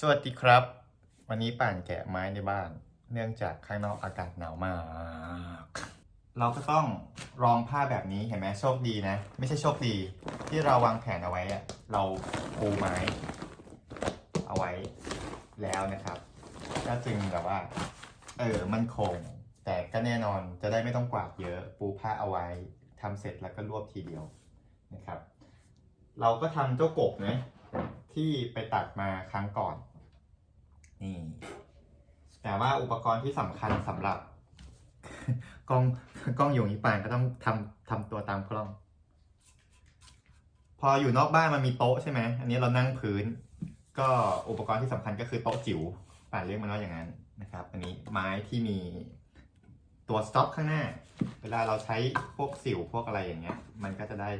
สวัสดีครับ วันนี้ป่านแกะไม้ในบ้าน เนื่องจากข้างนอกอากาศหนาวมาก เราก็ต้องรองผ้าแบบนี้เห็นไหมโชคดีนะ ไม่ใช่โชคดี ที่เราวางแผนเอาไว้อะเราปูไม้ เอาไว้แล้วนะครับ ก็จึงแบบว่า เออมันคง แต่ก็แน่นอนจะได้ไม่ต้องกวาดเยอะ ปูผ้าเอาไว้ทำเสร็จแล้วก็รวบทีเดียวนะครับ เราก็ทำเจ้ากบนะ ที่ไปตัดมาครั้งก่อน นี่ แต่ว่าอุปกรณ์ที่สำคัญสำหรับ กล้องกล้องอยู่ญี่ปุ่นก็ต้องทำทำตัวตามกล้อง พออยู่นอกบ้านมันมีโต๊ะใช่ไหม อันนี้เรานั่งพื้น ก็อุปกรณ์ที่สำคัญก็คือโต๊ะจิ๋วป่านเรียกมันว่าอย่างนั้นนะครับ อันนี้ไม้ที่มีตัวสต็อปข้างหน้า เวลาเราใช้พวกสิวพวกอะไรอย่างเงี้ย มันก็จะได้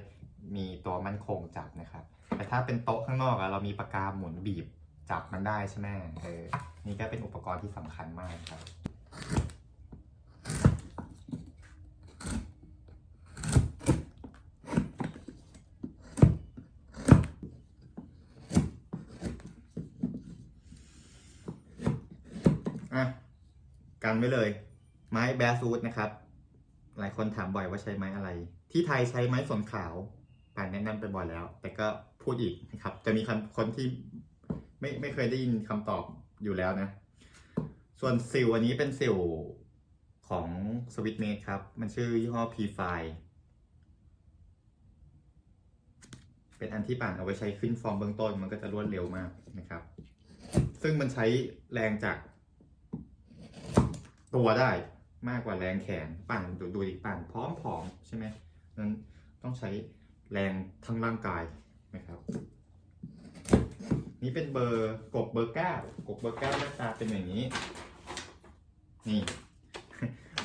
มีตัวมั่นคงจับนะครับ แต่ถ้าเป็นโต๊ะข้างนอกอะเรามีปากกาหมุนบีบจับมันได้ใช่ไหมเออ นี่ก็เป็นอุปกรณ์ที่สำคัญมากครับอะกันไว้เลย ไม้แบซูดนะครับ หลายคนถามบ่อยว่าใช้ไม้อะไร ที่ไทยใช้ไม้สนขาวป่านแนะนำไปบ่อยแล้ว แต่ก็ พูดอีกนะครับ จะมีคนคนที่ไม่ไม่เคยได้ยินคำตอบอยู่แล้วนะ ส่วนสิวอันนี้เป็นสิวของสวิตเม e ครับ มันชื่อยี่ห้อ P5 เป็นอันที่ป่านเอาไว้ใช้ขึ้นฟอร์มเบื้องต้นมันก็จะรวดเร็วมากนะครับ ซึ่งมันใช้แรงจาก ตัวได้มากกว่าแรงแขนป่านดูดูดิป่านพร้อมผอมใช่ไหมนั้นต้องใช้แรงทั้งร่างกาย นะครับ นี่เป็นเบอร์กบเบอร์เก้ากบเบอร์เก้าหน้าตาเป็นอย่างนี้ นี่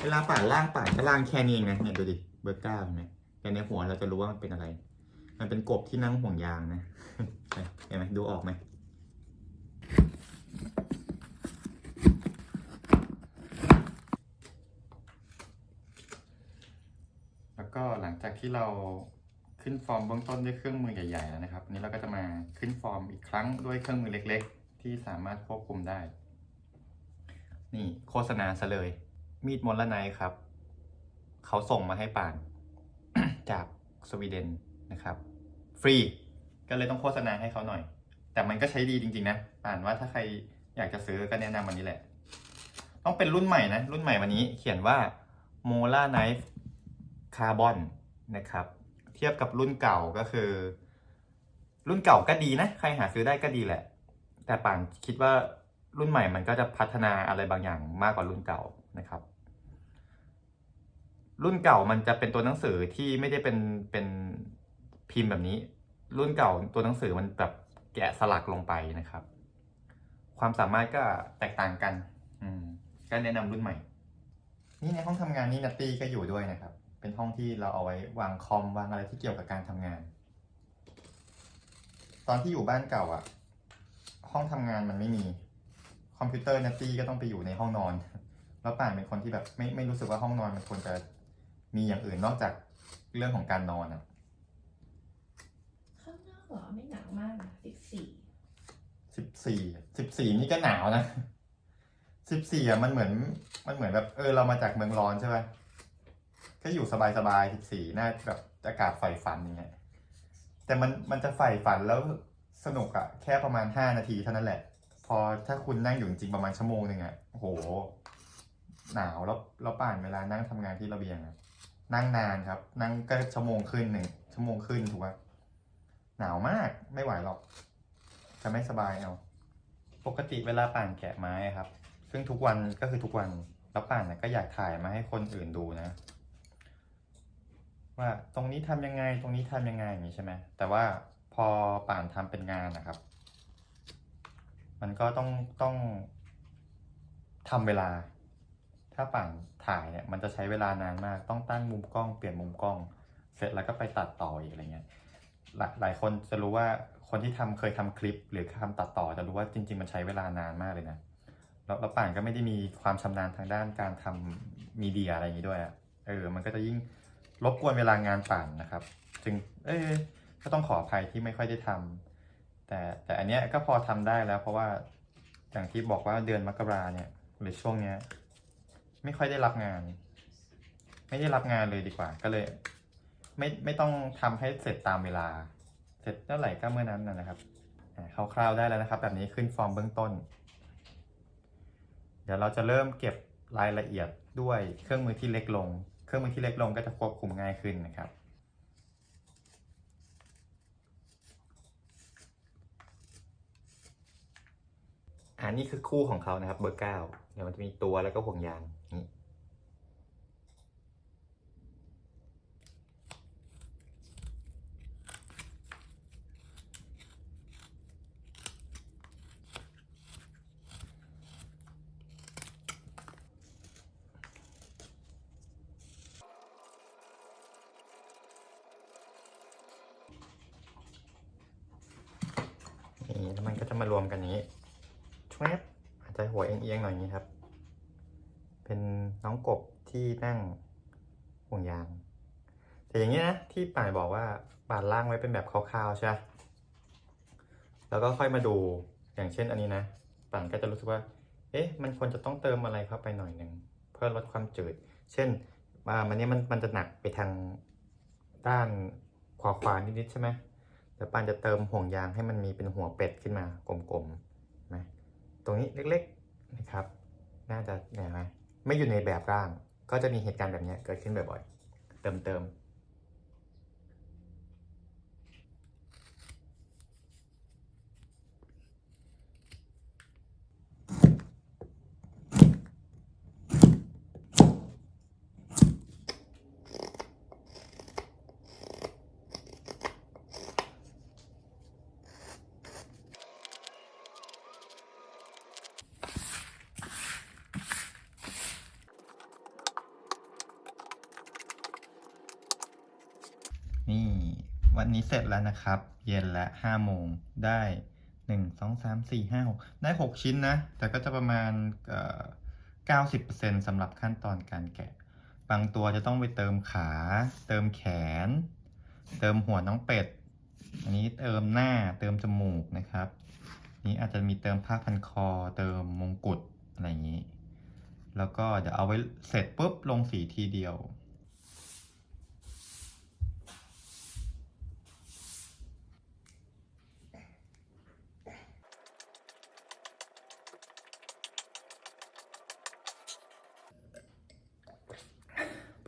เวลาป่านล่างป่านก็ล่างแค่นี้เองนะเนี่ยดูดิเบอร์เก้าเห็นไหมแต่ในหัวเราจะรู้ว่ามันเป็นอะไร มันเป็นกบที่นั่งห่วงยางนะเห็นไหมดูออกไหมแล้วก็หลังจากที่เรา ขึ้นฟอร์มเบื้องต้นด้วยเครื่องมือใหญ่ๆแล้วนะครับอันนี้เราก็จะมาขึ้นฟอร์มอีกครั้งด้วยเครื่องมือเล็ก ๆ ที่สามารถควบคุมได้ นี่โฆษณาซะเลย มีดมอลลาไนท์ครับ เขาส่งมาให้ป่าน จากสวีเดนนะครับ ฟรี ก็เลยต้องโฆษณาให้เขาหน่อย แต่มันก็ใช้ดีจริง ๆ นะป่านว่าถ้าใครอยากจะซื้อก็แนะนำวันนี้แหละ ต้องเป็นรุ่นใหม่นะ รุ่นใหม่วันนี้เขียนว่า Mola Knife คาร์บอนนะครับ ทียบกับรุ่นเก่าก็คือ รุ่นเก่าก็ดีนะ ใครหาซื้อได้ก็ดีแหละ แต่ป่านคิดว่ารุ่นใหม่มันก็จะพัฒนาอะไรบางอย่างมากกว่ารุ่นเก่านะครับ รุ่นเก่ามันจะเป็นตัวหนังสือที่ไม่ได้เป็นเป็นพิมพ์แบบนี้ รุ่นเก่าตัวหนังสือมันแบบแกะสลักลงไปนะครับ ความสามารถก็แตกต่างกัน อืมก็แนะนำรุ่นใหม่ นี่ในห้องทำงานนี่นัตตี้ก็อยู่ด้วยนะครับ เป็นห้องที่เราเอาไว้วางคอมวางอะไรที่เกี่ยวกับการทำงาน ตอนที่อยู่บ้านเก่าอะห้องทำงานมันไม่มีคอมพิวเตอร์นัตตี้ก็ต้องไปอยู่ในห้องนอน แล้วป่านเป็นคนที่แบบไม่ไม่รู้สึกว่าห้องนอนมันควรจะมีอย่างอื่นนอกจากเรื่องของการนอนอะข้างนอกเหรอไม่หนาวมากนะสิบสี่สิบสี่สิบสี่นี่ก็หนาวนะสิบสี่อะมันเหมือนมันเหมือนแบบเออเรามาจากเมืองร้อนใช่ไหม ก็อยู่สบายสบายสิบสี่น่าแบบอากาศใฝ่ฝันอย่างเงี้ยแต่มันมันจะใฝ่ฝันแล้วสนุกอะแค่ประมาณห้านาทีเท่านั้นแหละ พอถ้าคุณนั่งอยู่จริงประมาณชั่วโมงหนึ่งอะโอ้โห หนาวแล้วแล้วป่านเวลานั่งทำงานที่ระเบียงอะนั่งนานครับ นั่งก็ชั่วโมงขึ้นหนึ่งชั่วโมงขึ้นถูกไหมหนาวมากไม่ไหวหรอก จะไม่สบายเอาปกติเวลาป่านแกะไม้ครับ ซึ่งทุกวันก็คือทุกวันแล้วป่านน่ะก็อยากถ่ายมาให้คนอื่นดูนะ ว่าตรงนี้ทำยังไงตรงนี้ทำยังไงอย่างนี้ใช่ไหมแต่ว่าพอป่านทำเป็นงานนะครับ มันก็ต้องต้องทำเวลา ถ้าป่านถ่ายเนี่ยมันจะใช้เวลานานมาก ต้องตั้งมุมกล้องเปลี่ยนมุมกล้อง เสร็จแล้วก็ไปตัดต่ออีกอะไรเงี้ยหลายหลายคนจะรู้ว่าคนที่ทำเคยทำคลิป หรือทำตัดต่อจะรู้ว่าจริง ๆ มันใช้เวลานานมากเลยนะแล้วแล้วป่านก็ไม่ได้มีความชำนาญทางด้านการทำมีเดียอะไรอย่างนี้ด้วยอะเออ มันก็จะยิ่ง รบกวนเวลางานป่นนะครับ จึงเอ้ยก็ต้องขออภัยที่ไม่ค่อยได้ทำแต่แต่อันเนี้ยก็พอทำได้แล้ว เพราะว่าอย่างที่บอกว่าเดือนมกราเนี่ย หรือช่วงเนี้ย ไม่ค่อยได้รับงาน ไม่ได้รับงานเลยดีกว่า ก็เลย ไม่ไม่ต้องทำให้เสร็จตามเวลา เสร็จเมื่อไหร่ก็เมื่อนั้นนะนะครับคร่าวๆได้แล้วนะครับ แบบนี้ขึ้นฟอร์มเบื้องต้น เดี๋ยวเราจะเริ่มเก็บรายละเอียดด้วยเครื่องมือที่เล็กลง เครื่องมือที่เล็กลงก็จะควบคุมง่ายขึ้นนะครับอันนี้คือคู่ของเขานะครับเบอร์เก้าเดี๋ยวมันจะมีตัวแล้วก็ห่วงยางนี่นี่แล้วมันก็จะมารวมกันอย่างนี้ชวบอาจจะหัวเอียงๆหน่อยอย่างนี้ครับ เป็นน้องกบที่นั่งห่วงยาง แต่อย่างนี้นะ ที่ป่านบอกว่าป่านล่างไว้เป็นแบบคร่าวๆใช่ไหมแล้วก็ค่อยมาดูอย่างเช่นอันนี้นะป่านก็จะรู้สึกว่า เอ๊ะ มันควรจะต้องเติมอะไรเข้าไปหน่อยหนึ่งเพื่อลดความจืด เช่นอ่ามันนี้มันมันจะหนักไปทางด้านขวาขวานิดๆใช่ไหมเดี๋ยวปานจะเติมห่วงยางให้มันมีเป็นหัวเป็ดขึ้นมากลมๆนะตรงนี้เล็กๆนะครับ น่าจะเนี่ยไหม ไม่อยู่ในแบบร่าง ก็จะมีเหตุการณ์แบบนี้เกิดขึ้นบ่อยๆ เติมเติม นี่วันนี้เสร็จแล้วนะครับ เย็นละห้าโมงได้หนึ่งสองสามสี่ห้าหกได้หกชิ้นนะ แต่ก็จะประมาณเก้าสิบเปอร์เซ็นสำหรับขั้นตอนการแกะ บางตัวจะต้องไปเติมขา เติมแขน เติมหัวน้องเป็ด อันนี้เติมหน้าเติมจมูกนะครับ นี้อาจจะมีเติมผ้าพันคอ เติมมงกุฎอะไรอย่างนี้ แล้วก็เดี๋ยวเอาไว้เสร็จปุ๊บลงสีทีเดียว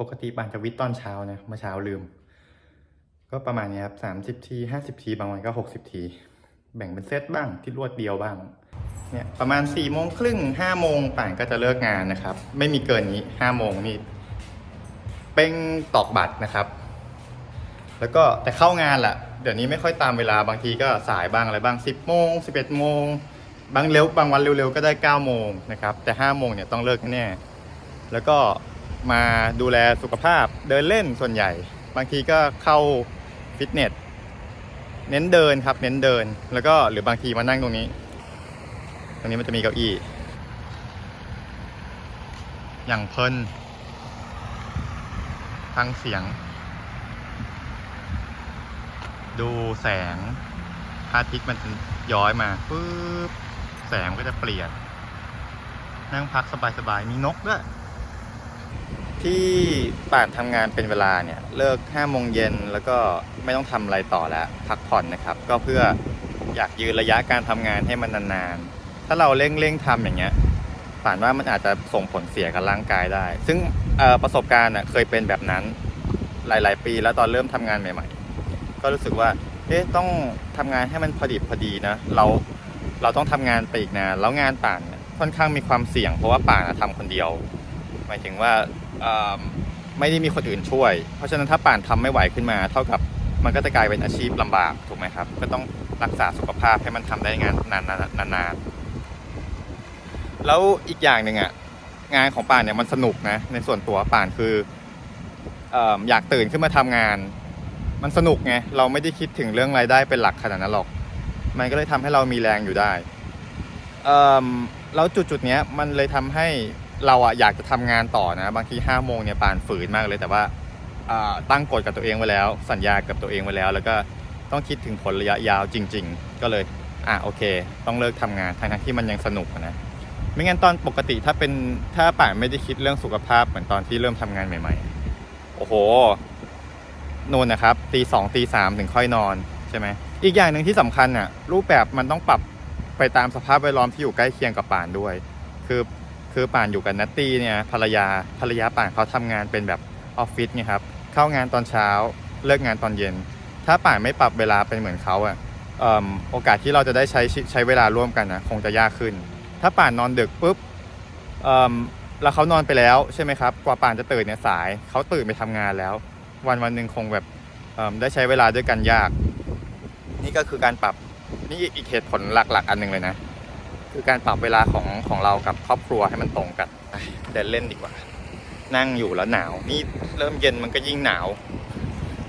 ปกติปานจะวิทตอนเช้านะเมื่อเช้าลืม ก็ประมาณนี้ครับสามสิบทีห้าสิบทีบางวันก็หกสิบทีแบ่งเป็นเซตบ้างที่รวดเดียวบ้างเนี่ยประมาณสี่โมงครึ่งห้าโมงป่านก็จะเลิกงานนะครับ ไม่มีเกินนี้ห้าโมงนี่เป้งตอกบัตรนะครับ แล้วก็แต่เข้างานแหละเดี๋ยวนี้ไม่ค่อยตามเวลาบางทีก็สายบ้างอะไรบ้างสิบโมงสิบเอ็ดโมงบางเร็วบางวันเร็วๆก็ได้เก้าโมงนะครับแต่ห้าโมงเนี่ยต้องเลิกแน่ๆแล้วก็ มาดูแลสุขภาพเดินเล่นส่วนใหญ่ บางทีก็เข้าฟิตเนสเน้นเดินครับ เน้นเดินแล้วก็หรือบางทีมานั่งตรงนี้ ตรงนี้มันจะมีเก้าอี้ อย่างเพลินฟังเสียง ดูแสงพระอาทิตย์มันย้อยมาปุ๊บแสงก็จะเปลี่ยน นั่งพักสบายๆ มีนกด้วย ที่ป่านทำงานเป็นเวลาเนี่ยเลิก5โมงเย็นแล้วก็ไม่ต้องทำอะไรต่อแล้วพักผ่อนนะครับ ก็เพื่ออยากยืนระยะการทำงานให้มันนานๆ ถ้าเราเร่งเร่งทำอย่างเงี้ยป่านว่ามันอาจจะส่งผลเสียกับร่างกายได้ ซึ่งประสบการณ์น่ะเคยเป็นแบบนั้นหลาย ๆ ปีแล้วตอนเริ่มทำงานใหม่ ๆ ก็รู้สึกว่าเอ๊ะต้องทำงานให้มันพอดีพอดีนะเราเราต้องทำงานไปอีกนานแล้วงานป่านค่อนข้างมีความเสี่ยง เพราะว่าป่านทำคนเดียว หมายถึงว่า ไม่ได้มีคนอื่นช่วย เพราะฉะนั้นถ้าป่านทำไม่ไหวขึ้นมา เท่ากับมันก็จะกลายเป็นอาชีพลำบากถูกไหมครับ ก็ต้องรักษาสุขภาพให้มันทำได้งานนานๆนานๆแล้วอีกอย่างหนึ่งอะงานของป่านเนี่ยมันสนุกนะในส่วนตัวป่านคืออยากตื่นขึ้นมาทำงาน มันสนุกไงเราไม่ได้คิดถึงเรื่องรายได้เป็นหลักขนาดนั้นหรอก มันก็เลยทำให้เรามีแรงอยู่ได้แล้วจุดจุดๆเนี้ยมันเลยทำให้ เราอะอยากจะทำงานต่อนะ บางทีห้าโมงเนี่ยปานฝืนมากเลย แต่ว่าตั้งกฎกับตัวเองไว้แล้ว สัญญากับตัวเองไว้แล้ว แล้วก็ต้องคิดถึงผลระยะยาวจริง ๆ ก็เลยอะโอเค ต้องเลิกทำงานทั้งที่มันยังสนุกนะไม่งั้นตอนปกติถ้าเป็นถ้าป่านไม่ได้คิดเรื่องสุขภาพเหมือนตอนที่เริ่มทำงานใหม่ๆ โอ้โหนู่นนะครับตีสองตีสามถึงค่อยนอนใช่ไหมอีกอย่างหนึ่งที่สำคัญอะรูปแบบมันต้องปรับไปตามสภาพแวดล้อมที่อยู่ใกล้เคียงกับป่านด้วย คือ คือป่านอยู่กับนัตตี้เนี่ยภรรยาภรรยาป่านเขาทำงานเป็นแบบออฟฟิศไงครับ เข้างานตอนเช้าเลิกงานตอนเย็น ถ้าป่านไม่ปรับเวลาเป็นเหมือนเขาอะเอิ่มโอกาสที่เราจะได้ใช้ใช้เวลาร่วมกันนะคงจะยากขึ้น ถ้าป่านนอนดึกปุ๊บแล้วเขานอนไปแล้วใช่ไหมครับกว่าป่านจะตื่นเนี่ยสายเขาตื่นไปทำงานแล้ว วันวันหนึ่งคงแบบได้ใช้เวลาด้วยกันยาก นี่ก็คือการปรับนี่อีกเหตุผลหลักๆ อันหนึ่งเลยนะ คือการปรับเวลาของของเรากับครอบครัวให้มันตรงกันเดินเล่นดีกว่า นั่งอยู่แล้วหนาว นี่เริ่มเย็นมันก็ยิ่งหนาว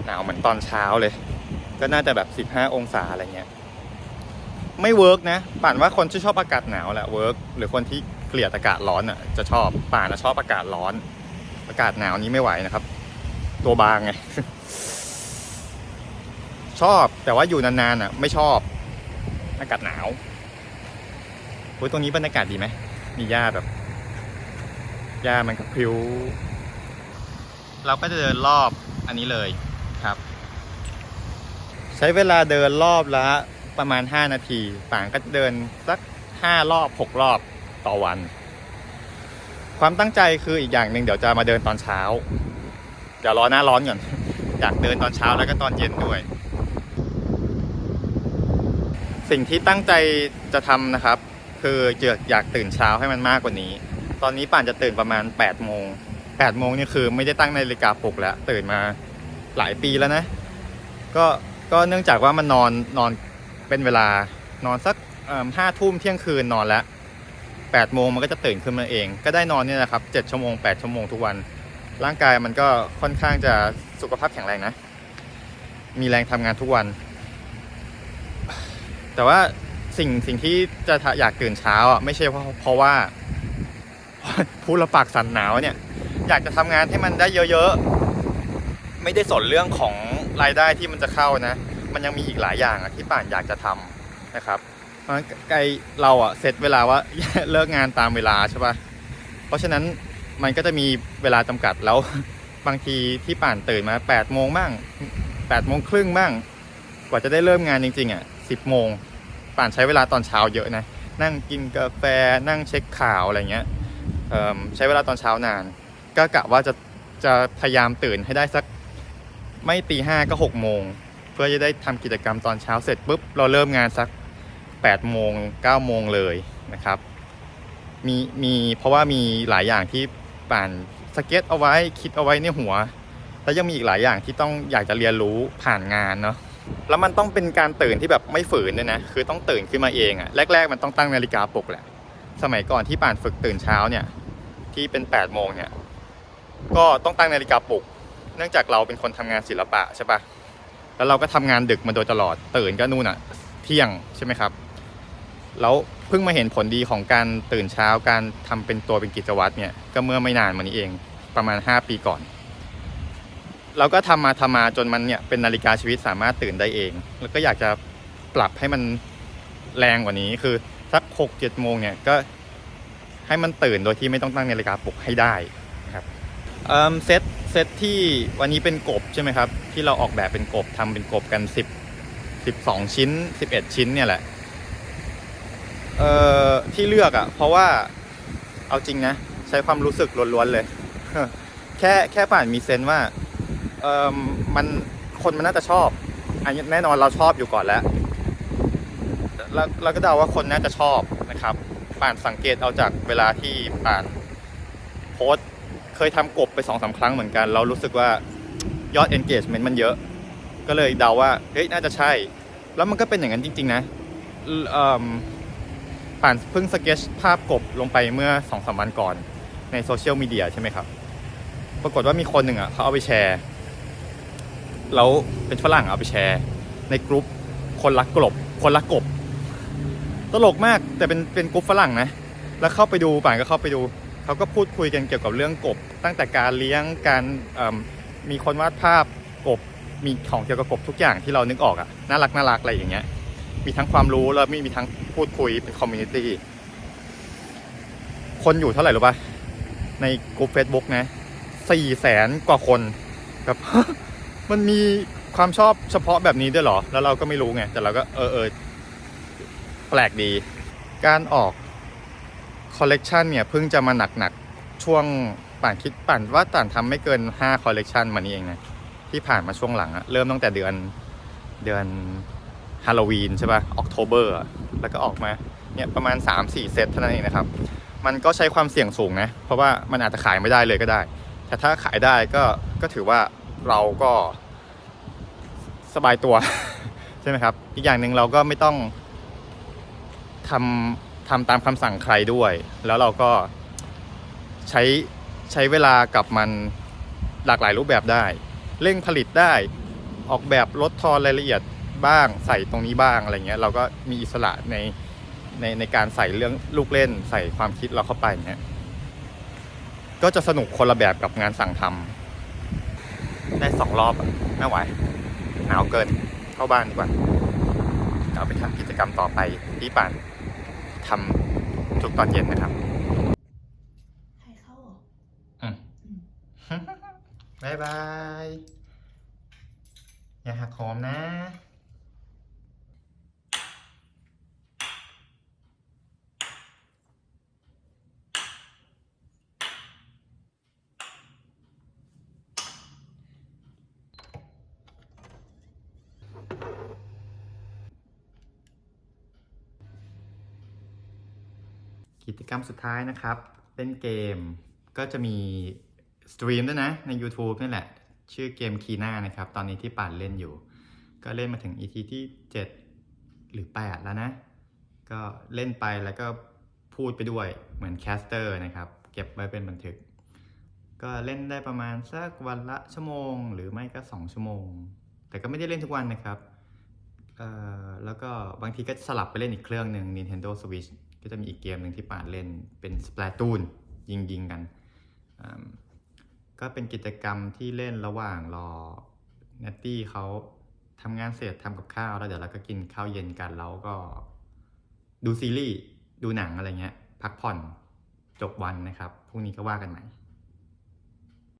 หนาวเหมือนตอนเช้าเลย ก็น่าจะแบบ 15 องศาอะไรเงี้ย ไม่เวิร์กนะ ป่านว่าคนที่ชอบอากาศหนาวแหละเวิร์กหรือคนที่เกลียดอากาศร้อนอะจะชอบ ป่านะชอบอากาศร้อน อากาศหนาวนี้ไม่ไหวนะครับ ตัวบางไง ชอบแต่ว่าอยู่นานๆอะ ไม่ชอบ อากาศหนาว ยตรงนี้บรรยากาศดีไหม มีหญ้าแบบ หญ้ามันก็พริ้ว เราก็จะเดินรอบอันนี้เลยครับ ใช้เวลาเดินรอบละประมาณ 5 นาทีต่างก็เดินสัก 5 รอบ 6 รอบต่อวัน ความตั้งใจคืออีกอย่างหนึ่งเดี๋ยวจะมาเดินตอนเช้า เดี๋ยวรอหน้าร้อนก่อน อยากเดินตอนเช้าแล้วก็ตอนเย็นด้วย สิ่งที่ตั้งใจจะทำนะครับ คืออยากตื่นเช้าให้มันมากกว่านี้ ตอนนี้ป่านจะตื่นประมาณ8โมง8โมงนี่คือไม่ได้ตั้งนาฬิกาปลุกแล้ว ตื่นมาหลายปีแล้วนะ ก็ก็เนื่องจากว่ามันนอนนอนเป็นเวลานอนสักห้าทุ่มเที่ยงคืนนอนแล้ว8โมงมันก็จะตื่นขึ้นมาเอง ก็ได้นอนเนี่ยนะครับ7ชั่วโมง8ชั่วโมงทุกวัน ร่างกายมันก็ค่อนข้างจะสุขภาพแข็งแรงนะ มีแรงทำงานทุกวัน แต่ว่า สิ่งสิ่งที่จะอยากตื่นเช้าอะไม่ใช่เพราะเพราะว่าพูดละปากสั่นหนาวเนี่ย อยากจะทำงานให้มันได้เยอะๆ ไม่ได้สนเรื่องของรายได้ที่มันจะเข้านะ มันยังมีอีกหลายอย่างอะที่ป่านอยากจะทำนะครับไกลเราอะเซตเวลาว่าเลิกงานตามเวลาใช่ปะเพราะฉะนั้นมันก็จะมีเวลาจำกัดแล้วบางทีที่ป่านตื่นมา8โมงบ้าง8โมงครึ่งบ้างกว่าจะได้เริ่มงานจริงๆอะ10โมง ป่านใช้เวลาตอนเช้าเยอะนะ นั่งกินกาแฟนั่งเช็คข่าวอะไรเงี้ยใช้เวลาตอนเช้านาน ก็กะว่าจะจะพยายามตื่นให้ได้สักไม่ตีห้าก็หกโมงเพื่อจะได้ทำกิจกรรมตอนเช้าเสร็จปุ๊บเราเริ่มงานสัก8ปดโมงเก้าโมงเลยนะครับ มีมีเพราะว่ามีหลายอย่างที่ป่านสเก็ตเอาไว้คิดเอาไว้ในหัว แล้วยังมีอีกหลายอย่างที่ต้องอยากจะเรียนรู้ผ่านงานเนาะ แล้วมันต้องเป็นการตื่นที่แบบไม่ฝืนด้วยนะ คือต้องตื่นขึ้นมาเองอะแรก ๆ มันต้องตั้งนาฬิกาปลุกแหละ สมัยก่อนที่ป่านฝึกตื่นเช้าเนี่ย ที่เป็น8ปดโมงเนี่ย ก็ต้องตั้งนาฬิกาปลุก เนื่องจากเราเป็นคนทำงานศิลปะใช่ปะแล้วเราก็ทำงานดึกมาโดยตลอด ตื่นก็นู่นอะเที่ยงใช่ไหมครับ แล้วเพิ่งมาเห็นผลดีของการตื่นเช้า การทำเป็นตัวเป็นกิจวัตรเนี่ย ก็เมื่อไม่นานมานี้เอง ประมาณ 5 ปีก่อน เราก็ทำมาทำมาจนมันเนี่ยเป็นนาฬิกาชีวิตสามารถตื่นได้เอง แล้วก็อยากจะปรับให้มันแรงกว่านี้คือสักหกเจ็ดโมงเนี่ยก็ให้มันตื่นโดยที่ไม่ต้องตั้งนาฬิกาปลุกให้ได้นะครับเอิ่มเซตเซตที่วันนี้เป็นกบใช่ไหมครับ ที่เราออกแบบเป็นกบทำเป็นกบกันสิบสิบสองชิ้นสิบเอ็ดชิ้นเนี่ยแหละเอ่อที่เลือกอะ่ะ เพราะว่าเอาจริงนะ ใช้ความรู้สึกล้วนๆเลย แค่แค่ป่านมีเซนว่า เออมันคนมันน่าจะชอบอันนี้แน่นอนเราชอบอยู่ก่อนแล้วแล้วเราก็เดาว่าคนน่าจะชอบนะครับป่านสังเกตเอาจากเวลาที่ป่านโพสเคยทำกบไปสองสาครั้งเหมือนกัน เรารู้สึกว่ายอด engagement มันเยอะ ก็เลยเดาว่าเฮ้ยน่าจะใช่ แล้วมันก็เป็นอย่างนั้นจริง ๆ นะป่านเพิ่งสเก็ตภาพกบลงไปเมื่อสองสามวันก่อนในโซเชียลมีเดียใช่ไหมครับ ปรากฏว่ามีคนหนึ่งอะเขาเอาไปแชร์ แล้วเป็นฝรั่งเอาไปแชร์ ในกลุ่มคนรักกบคนรักกบ ตลกมากแต่เป็นเป็นกลุ่มฝรั่งนะ แล้วเข้าไปดูป่านก็เข้าไปดู เขาก็พูดคุยกันเกี่ยวกับเรื่องกบ ตั้งแต่การเลี้ยงการมีคนวาดภาพกบมีของเกี่ยวกับกบทุกอย่างที่เรานึกออกอะน่ารักน่ารักอะไรอย่างเงี้ย มีทั้งความรู้แล้วมีมีทั้งพูดคุยเป็นคอมมูนิตี้คนอยู่เท่าไหร่รู้ป่ะในกลุ่ม Facebook นะสี่แสนกว่าคนแบบ มันมีความชอบเฉพาะแบบนี้ด้วยเหรอ แล้วเราก็ไม่รู้ไง แต่เราก็เออเออแปลกดี การออกคอลเลกชันเนี่ยเพิ่งจะมาหนักๆ ช่วงป่านคิดป่านว่าต่านทำไม่เกิน5คอลเลกชันมานี้เองนะที่ผ่านมาช่วงหลังอะเริ่มตั้งแต่เดือนเดือนฮาโลวีนใช่ป่ะออกโทเบอร์แล้วก็ออกมาเนี่ยประมาณ 3-4 เซตเท่านั้นเองนะครับ มันก็ใช้ความเสี่ยงสูงนะ เพราะว่ามันอาจจะขายไม่ได้เลยก็ได้ แต่ถ้าขายได้ก็ก็ถือว่า เราก็สบายตัว ใช่ไหมครับ อีกอย่างหนึ่งเราก็ไม่ต้องทำทำตามคำสั่งใครด้วย แล้วเราก็ใช้ใช้เวลากับมันหลากหลายรูปแบบได้ เร่งผลิตได้ออกแบบลดทอนรายละเอียดบ้างใส่ตรงนี้บ้างอะไรเงี้ย เราก็มีอิสระในในในการใส่เรื่องลูกเล่นใส่ความคิดเราเข้าไปเงี้ยก็จะสนุกคนละแบบกับงานสั่งทำ ได้สองรอบอะไม่ไหวหนาวเกินเข้าบ้านดีกว่าเอาไปทำกิจกรรมต่อไปที่ป่านทำทุกตอนเย็นนะครับใครเข้าเหรออืมบายบาย อย่าหักโหมนะ กิจกรรมสุดท้ายนะครับ เล่นเกมก็จะมีสตรีมด้วยนะ ใน YouTube นี่แหละ ชื่อเกมคีน่านะครับ ตอนนี้ที่ป่านเล่นอยู่ ก็เล่นมาถึง EP ที่ 7 หรือ 8 แล้วนะ ก็เล่นไปแล้วก็พูดไปด้วยเหมือนแคสเตอร์นะครับ เก็บไว้เป็นบันทึก ก็เล่นได้ประมาณสักวันละชั่วโมง หรือไม่ก็ 2 ชั่วโมง แต่ก็ไม่ได้เล่นทุกวันนะครับแล้วก็บางทีก็สลับไปเล่นอีกเครื่องหนึ่ง Nintendo Switch ก็จะมีอีกเกมหนึ่งที่ป่านเล่นเป็นสเปรตูนยิงยิงกัน ก็เป็นกิจกรรมที่เล่นระหว่างรอเนตตี้เขาทำงานเสร็จทำกับข้าวแล้วเดี๋ยวเราก็กินข้าวเย็นกันแล้วก็ดูซีรีส์ดูหนังอะไรเงี้ย พักผ่อนจบวันนะครับพรุ่งนี้ก็ว่ากันใหม่